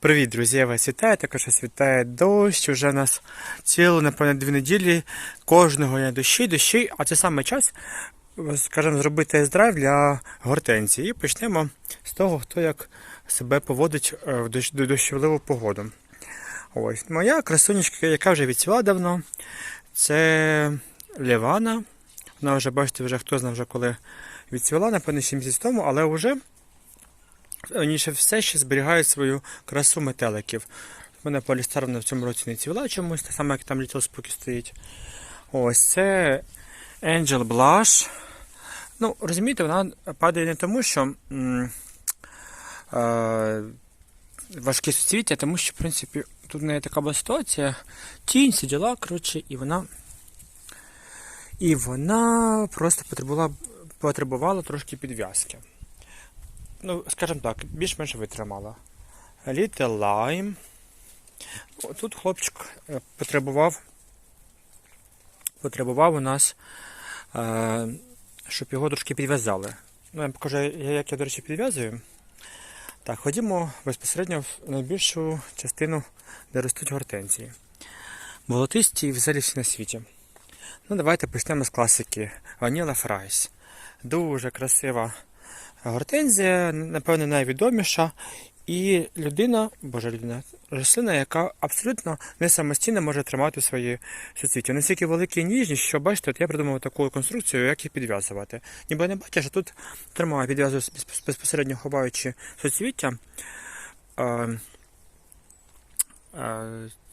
Привіт, друзі! Я вас вітаю. Також вас вітає дощ. Уже нас цілу, напевно, дві неділі кожного дня дощі, дощі, а це саме час, скажімо, зробити тест-драйв для гортензії. І почнемо з того, хто як себе поводить е, в дощ- дощовливу погоду. Ось моя красунечка, яка вже відцвіла давно, це Лівана. Вона вже, бачите, вже хто знає вже коли відцвіла, напевно, 7 місяць тому, але вже вони ще все ще зберігають свою красу метеликів. У мене полістарна в цьому році не цвіла чомусь, так само, як там Little Spooky стоїть. Ось це Angel Blush. Ну, розумієте, вона падає не тому, що м, е, важкі суцвіття, тому що, в принципі, тут в неї така була ситуація. Тінь сиділа, коротше, і вона. І вона просто потребувала, потребувала трошки підв'язки ну, скажімо так, більш-менш витримала. Little Lime. Тут хлопчик е, потребував, потребував у нас, е, щоб його трошки підв'язали. Ну, я покажу, як я, до речі, підв'язую. Так, ходімо безпосередньо в найбільшу частину, де ростуть гортензії. Болотисті і взагалі всі на світі. Ну, давайте почнемо з класики. Vanilla Fries. Дуже красива гортензія, напевно, найвідоміша. І людина, боже людина, рослина, яка абсолютно не самостійно може тримати свої суцвіття. Настільки великі і ніжні, що бачите, от я придумав таку конструкцію, як їх підв'язувати. Ніби не бачиш, що тут тримаю, підв'язую безпосередньо ховаючи суцвіття.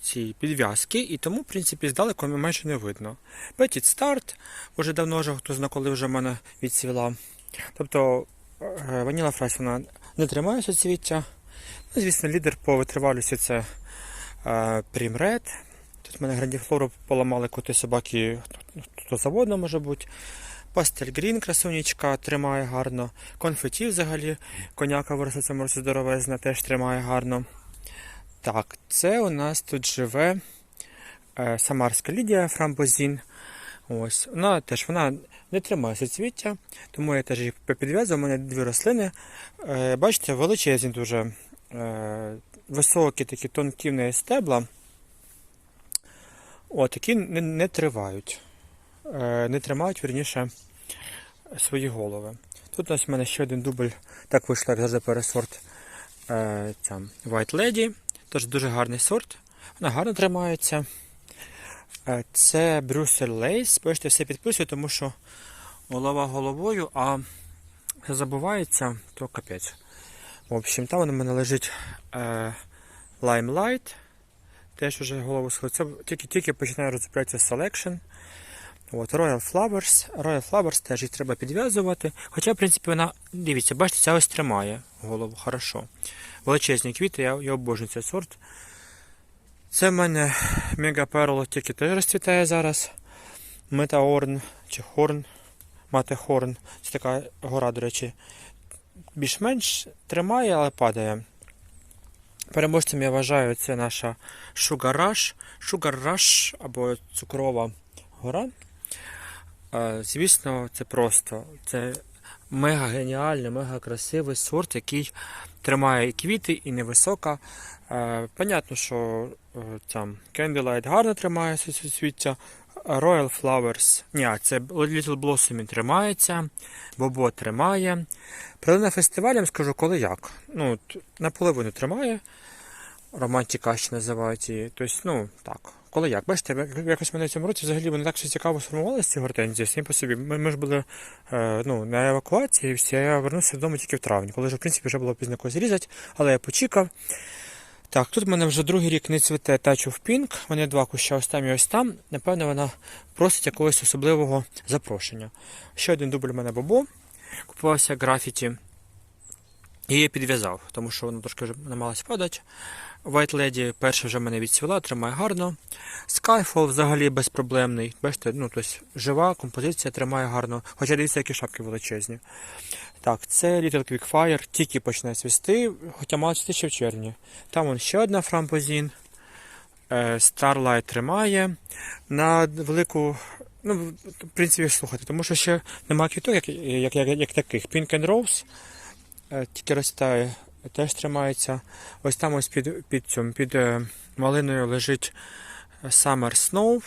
Ці підв'язки, і тому, в принципі, здалеку майже не видно. Petit Start, вже давно вже хто знає, коли вже в мене відцвіла. Тобто ваніла фрайс вона не тримає суцвіття. Ну, звісно, лідер по витривалості це е, Тут в мене грандіфлору поламали коти собаки, хто, заводно може бути. Пастель Грін, красунечка, тримає гарно. Конфеті взагалі, коняка виросла цьому році здоровезна, теж тримає гарно. Так, це у нас тут живе е, Самарська Лідія Фрамбозін. Ось, вона теж вона не тримає суцвіття, тому я теж їх підв'язую. У мене дві рослини. Е, бачите, величезні дуже е, високі такі тонкі в неї стебла. О, такі не, не тривають. Е, не тримають, вірніше, свої голови. Тут у нас в мене ще один дубль, так вийшло, як завжди пересорт White Lady. Теж дуже гарний сорт. Вона гарно тримається. Е, Це Брюссель Лейс. Бачите, все підписую, тому що голова головою, а забувається, то капець. В общем, там у мене лежить е, Limelight. Теж вже голову схилив. Тільки-тільки починає розроблятися Selection. От, Royal Flowers. Royal Flowers теж їх треба підв'язувати. Хоча, в принципі, вона, дивіться, бачите, ця ось тримає голову хорошо. Величезні квіти, я, я обожнюю цей сорт. Це в мене Мега Pearl тільки теж розцвітає зараз. Метаорн чи Хорн. Матехорн. Це така гора, до речі. Більш-менш тримає, але падає. Переможцем я вважаю, це наша Sugar Rush. Sugar Rush або цукрова гора. Е, Звісно, це просто. Це мега геніальний, мега красивий сорт, який тримає і квіти, і невисока. Е, Понятно, що там Candlelight гарно тримає суцвіття. Royal Flowers. Ні, це Little Blossom тримається, Бобо тримає. Правда, на фестивалі я вам скажу, коли як. Ну, наполовину тримає. Романтика ще називають її. Тобто, ну, так, коли як. Бачите, якось мене в цьому році взагалі вони так все цікаво сформувалися ці гортензії, самі по собі. Ми, ми ж були е, ну, на евакуації, всі, я вернувся додому тільки в травні, коли вже, в принципі, вже було пізно когось різати, але я почекав. Так, тут в мене вже другий рік не цвіте Touch of Pink. Вони два куща ось там і ось там. Напевно, вона просить якогось особливого запрошення. Ще один дубль у мене бобо. Купувався графіті. Її підв'язав, тому що вона трошки вже намагалась падати. White Lady перша вже мене відцвіла, тримає гарно. Skyfall взагалі безпроблемний. Бачите, ну, тобто жива композиція тримає гарно. Хоча дивіться, які шапки величезні. Так, це Little Quickfire, тільки почне свісти, хоча цвісти ще в червні. Там вон ще одна фрамбозін. Е, Starlight тримає. На велику. Ну, в принципі, слухайте, тому що ще немає квіток, як, як, як, як таких. Pink and Rose. Е, Тільки розтає теж тримається. Ось там ось під, під, цьому, під е, малиною лежить Summer Snow.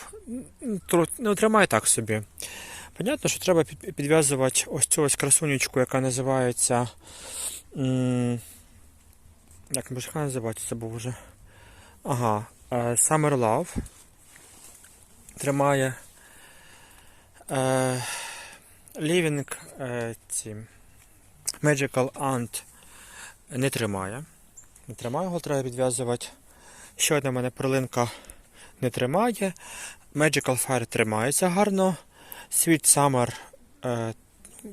Ну, тримає так собі. Понятно, що треба підв'язувати ось цю ось красунечку, яка називається. Як може, яка називається це був вже? Ага. е, Summer Love. Тримає. Е, Living е, Magical Ant не тримає. Не тримає, його треба підв'язувати. Ще одна в мене перлинка не тримає. Magical Fire тримається гарно. Sweet Summer. Е,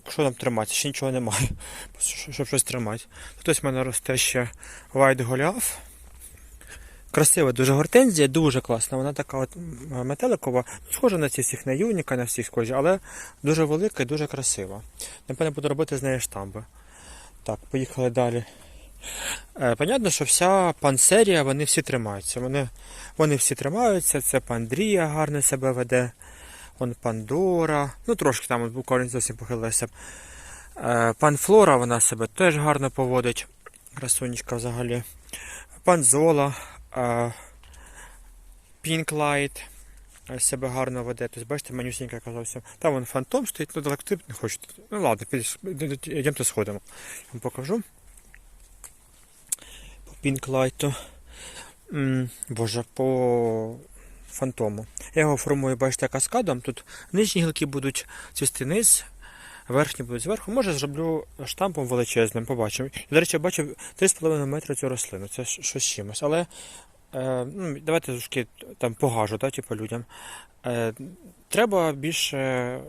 що там тримати? Ще нічого немає, щоб щось тримати. Тут ось в мене росте ще White Goliath. Красива дуже гортензія, дуже класна. Вона така от метеликова, схожа на ці всіх на юніка, на всіх схожі, але дуже велика і дуже красива. Напевно, буду робити з неї штамби. Так, поїхали далі. Е, понятно, що вся пансерія, вони всі тримаються. Вони, вони всі тримаються. Це Пандрія гарно себе веде. Вон Пандора. Ну, трошки там буквально зовсім похилилася. Е, пан Флора вона себе теж гарно поводить. Красунечка взагалі. Пан Зола. Light. е, Себе гарно веде. Тобто, бачите, манюсінька казався. Там вон фантом стоїть, ну далеко не хочете. Ну ладно, підеш, йдемте сходимо. Я вам покажу. М, Боже, по фантому. Я його формую, бачите, каскадом. Тут нижні гілки будуть цвісти низ, верхні будуть зверху. Може, зроблю штампом величезним, побачимо. До речі, я бачив 3,5 метри цю рослину. Це щось чимось. Але е, ну, давайте трошки там погажу, да, типу, людям. Е, треба більше е,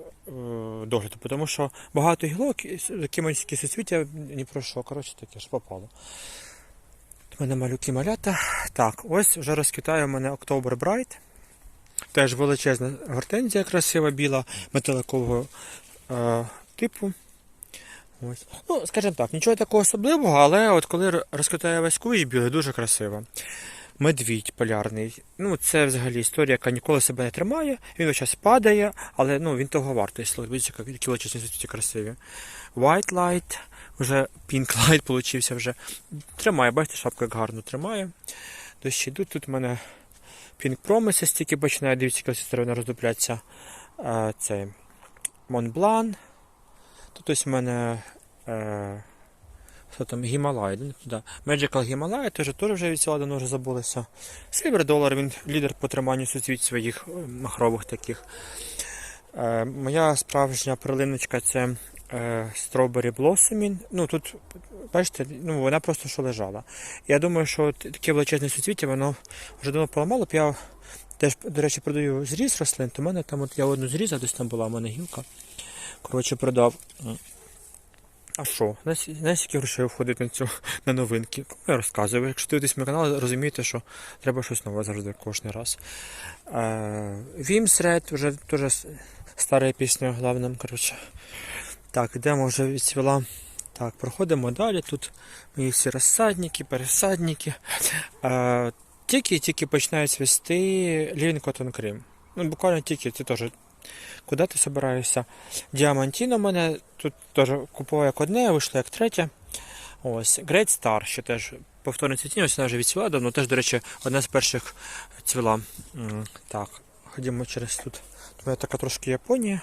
догляду, тому що багато гілок, якимось суцвіття ні про що. Коротше, таке ж попало. У мене малюки малята. Так, ось вже розквітає у мене October Bright. Теж величезна гортензія, красива, біла, металикового е, типу. Ось. Ну, скажімо так, нічого такого особливого, але от коли розквітає весь кущ білий, дуже красиво. Медвідь полярний. Ну, це взагалі історія, яка ніколи себе не тримає. Він весь час падає, але ну, він того вартий. Бачите, які величезні ці красиві. White Light, вже Pink Light получився вже. Тримає, бачите, шапку як гарно тримає. Дощі йдуть. Тут у мене Pink Promises, стільки починає, дивіться, яка сторона роздупляться. Е, Це Монблан. Тут ось у мене е, що там, Гімалай, да? Magical Himalaya, теж, теж вже від цього давно вже забулися. Silver Dollar, він лідер по триманню суцвіть своїх е, махрових таких. Е, моя справжня прилиночка це е, Strawberry Blossoming. Ну тут, бачите, ну, вона просто що лежала. Я думаю, що таке величезне суцвіття, воно вже давно поламало. Я теж, до речі, продаю зріз рослин, то в мене там от я одну зрізав, десь там була в мене гілка. Коротше, продав. А що? Знаєш, скільки грошей входить на цю на новинки? Я розказую. Якщо дивитесь мій канал, розумієте, що треба щось нове завжди кожен раз. Е, Вімсред, вже с- стара пісня головним, коротше. Так, йдемо вже відцвіла. Так, проходимо далі. Тут мої всі розсадники, пересадники. Е, тільки-тільки починають цвісти Living Cotton Cream. Ну, буквально тільки, це теж. Куди ти собираєшся? Діамантіно в мене тут теж купував як одне, вийшло як третє. Ось, Great Star, що теж повторне цвітіння, ось вона вже відцвіла давно, теж, до речі, одна з перших цвіла. Так, ходімо через тут. У мене така трошки Японія.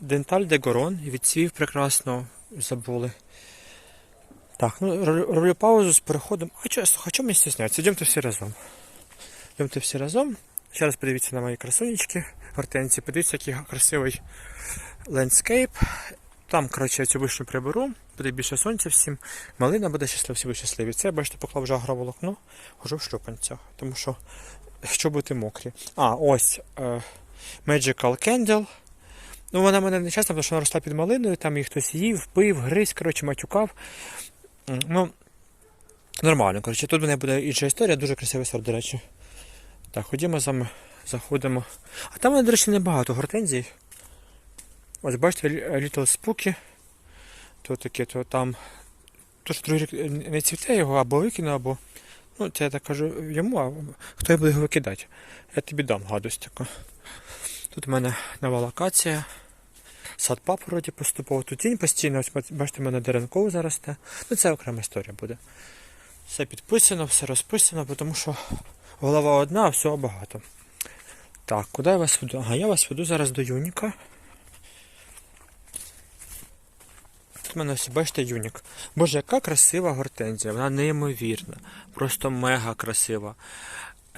Денталь де Горон відцвів прекрасно, забули. Так, ну роблю паузу з переходом. А чого, чому мені стісняться? Йдемте всі разом. Йдемте всі разом. Ще раз подивіться на мої красунечки, гортензії. Подивіться, який красивий лендскейп. Там, коротше, я цю вишню приберу, буде більше сонця всім. Малина буде щаслива, всі будуть щасливі. Це, бачите, поклав вже агроволокно, хожу в шлюпанцях, тому що що бути мокрі. А, ось е, Magical Candle. Ну, вона мене не часто, тому що вона росла під малиною, там її хтось їв, пив, гриз, коротше, матюкав. Ну, нормально, коротше, тут в мене буде інша історія, дуже красивий сорт, до речі. Так, ходімо з вами, заходимо. А там, мене, до речі, небагато гортензій. Ось бачите, Little Spooky. То таке, то там. То що другий рік не цвіте його, або викину, або. Ну, це я так кажу йому, а хто буде його викидати? Я тобі дам гадость таку. Тут у мене нова локація. сад папороті поступово. Тут тінь постійно, ось бачите, в мене деренково заросте. Ну це окрема історія буде. Все підписано, все розписано, тому що голова одна, а всього багато. Так, куди я вас веду? Ага, я вас веду зараз до Юніка. Тут в мене ось, бачите, Юнік. Боже, яка красива гортензія, вона неймовірна, просто мега красива.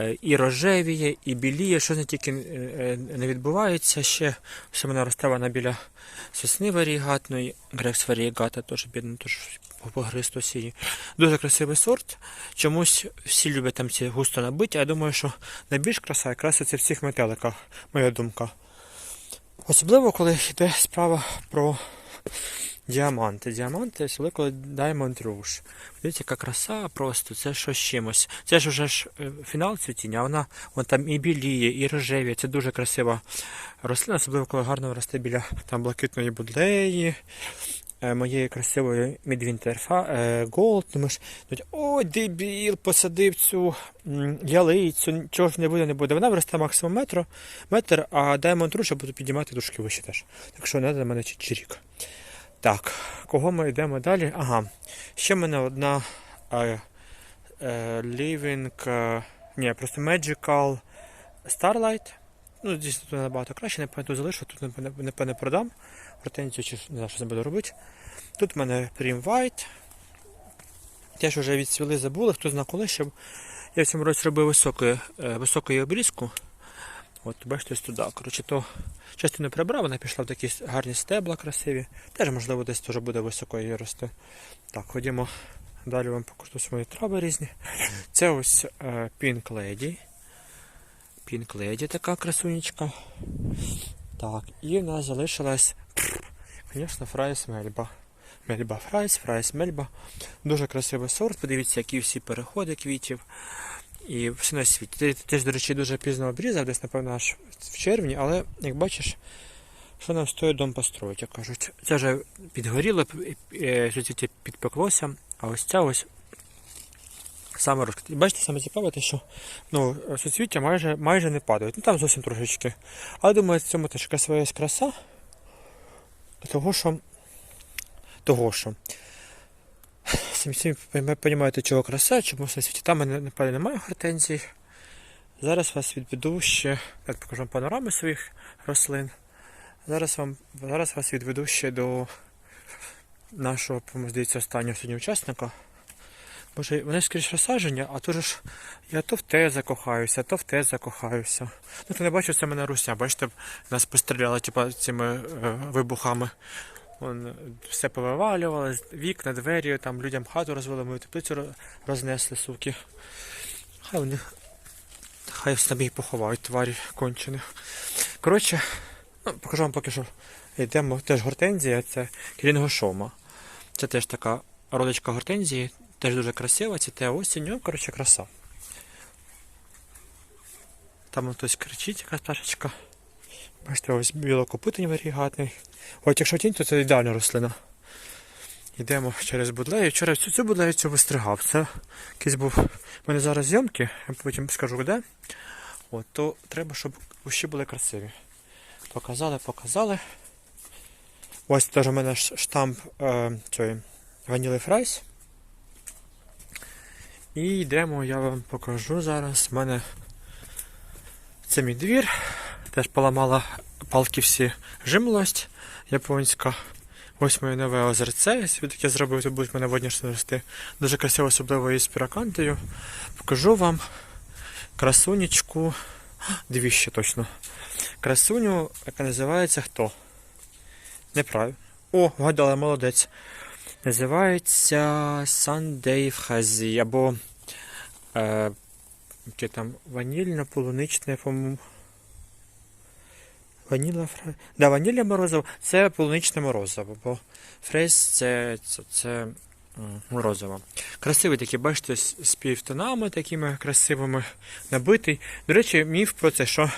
Е, І рожевіє, і біліє, що не тільки е, е, не відбувається ще. Мене росте біля сосни варігатної, грекс варігата, теж бідно, теж погристо її. Дуже красивий сорт. Чомусь всі люблять там ці густо набиті, я думаю, що найбільш краса якраз це в цих метеликах, моя думка. Особливо, коли йде справа про діаманти. Діаманти, особливо коли Diamond Rouge. Дивіться, яка краса просто, це що з чимось. Це ж вже ж е, фінал цвітіння, вона вон там і біліє, і рожевіє. Це дуже красива рослина, особливо коли гарно росте біля там блакитної будлеї. е, Моєї красивої Midwinter е, Gold, думаєш, ой, дебіл, посадив цю ялицю, нічого ж не буде, не буде. Вона виросте максимум метр, метр, а Diamond Rouge я буду підіймати трошки вище теж. Так що не треба мене чи- чирік. Так, кого ми йдемо далі? Ага. Ще в мене одна е, е, Living. Е, ні, просто Magical Starlight. Ну, дійсно тут набагато краще, напевно, залишу, тут напевно, напевно продам. Гортензію чи не знаю, що з буду робити. Тут в мене Prim White. Теж вже відцвіли, забули, хто зна коли, щоб я в цьому році робив високу, е, обрізку. От, бачите, туди. Коротше, то частину прибрав, вона пішла в такі гарні стебла красиві. Теж, можливо, десь теж буде високо її рости. Так, ходімо далі вам покажу свої трави різні. Це ось е. Pink Lady така красунечка. Так, і в нас залишилась, звісно, Фрайс Мельба. Мельба Фрайс, Фрайс Мельба. Дуже красивий сорт. Подивіться, які всі переходи квітів. І все на світі. Теж, до речі, дуже пізно обрізав, десь, напевно, аж в червні, але як бачиш, що нам стоїть дом построїть, як кажуть. Це вже підгоріло, суцвіття підпеклося, а ось ця ось саме розкрит. І бачите, саме цікаве, те, що ну, суцвіття майже, майже не падають. Ну там зовсім трошечки. Але думаю, в цьому теж якась своя краса. Того, що. Того, що. Всім всім ви розумієте, чого краса, чому все світі. Там мене, напевно, немає гортензій. Зараз вас відведу ще, як покажу вам панорами своїх рослин. Зараз вам зараз вас відведу ще до нашого, здається, останнього сьогодні учасника. Боже, вони скоріш розсадження, а то ж я то в те закохаюся, то в те закохаюся. Ну, то не бачу, це мене руся. Бачите, нас постріляли типу, цими е, вибухами. Вон, все повивалювали, вікна, двері, там людям хату розвели, мою теплицю рознесли, суки. Хай вони. Хай самі поховають тварі кончених. Коротше, ну, покажу вам поки що. Йдемо теж гортензія, це кілінгошома. Це теж така родичка гортензії, теж дуже красива, цвіте осінню, коротше, краса. Там хтось кричить, якась пташечка. Бачите, ось білокопитень варігатний. От якщо тінь, то це ідеальна рослина. Йдемо через будлею. Вчора цю, цю будлею цю вистригав. Це якийсь був. У мене зараз зйомки, я потім скажу де. От, то треба, щоб кущі були красиві. Показали, показали. Ось теж у мене штамп е, цієї ваніли фрайс. І йдемо, я вам покажу зараз. У мене це мій двір. Теж поламала палки всі жимлость японська. Ось моє нове озерце, я зробив, тут будуть мене водні рости. Дуже красиво, особливо із піракантою. Покажу вам красунечку. Дві ще точно. Красуню, яка називається хто? Неправильно. О, вгадала, молодець. Називається Sunday в Хазі або е, там ванільно-полуничне, по-моєму. Ваніла фрай. Да, ванілля морозиво це полуничне морозиво, бо фрейс це, це, це морозиво. Красивий такий, бачите, з півтонами такими красивими набитий. До речі, міф про це, що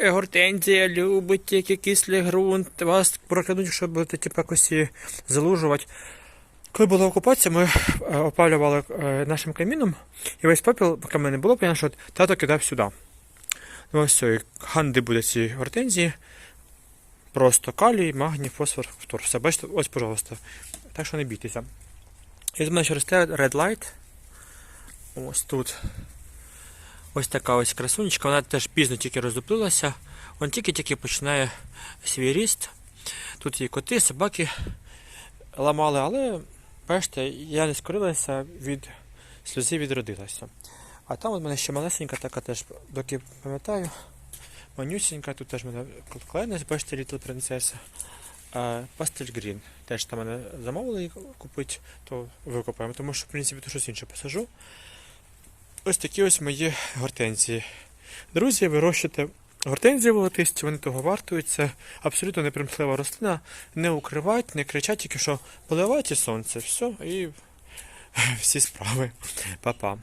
е, гортензія любить тільки кислий ґрунт, вас прокладуть, щоб типу, якось залужувати. Коли була окупація, ми е, опалювали е, нашим каміном, і весь попіл, не було, понятно, що тато кидав сюди. Ну ось ханди буде ці гортензії. Просто калій, магній, фосфор, фтор. Все, бачите, ось, пожалуйста. Так що не бійтеся. І з мене ще росте Red Light. Ось тут. Ось така ось красунечка, вона теж пізно тільки роздуплилася. Вон тільки-тільки починає свій ріст. Тут є коти, собаки ламали, але бачите, я не скорилася від сльози відродилася. А там у мене ще малесенька така теж, доки пам'ятаю, манюсенька, тут теж мене клейнес, бачите, Little Princess. А, Пастель Грін. Теж там мене замовили купити, то викупаємо, тому що, в принципі, то щось інше посажу. Ось такі ось мої гортензії. Друзі, вирощуйте гортензії волотисті, вони того вартують. Це абсолютно непримхлива рослина. Не укривать, не кричать, тільки що поливайте сонце. Все, і всі справи. Па-па.